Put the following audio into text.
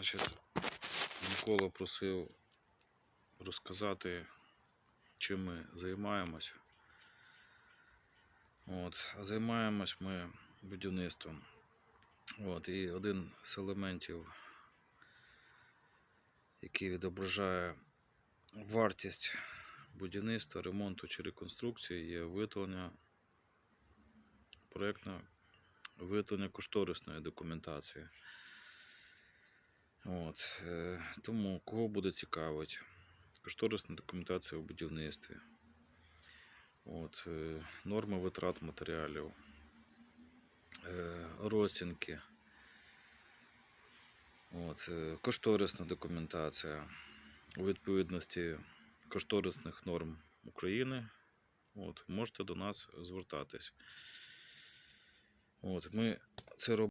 Значить, Микола просив розказати, чим ми займаємось. От, а займаємось ми будівництвом. От, і один з елементів, який відображає вартість будівництва, ремонту чи реконструкції, є виготовлення проєктно виготовлення кошторисної документації. От, тому кого буде цікавить, кошторисна документація у будівництві. От, е, норми витрат матеріалів, е, розцінки, от, е, кошторисна документація у відповідності кошторисних норм України. От, можете до нас звертатись. От, ми це робимо.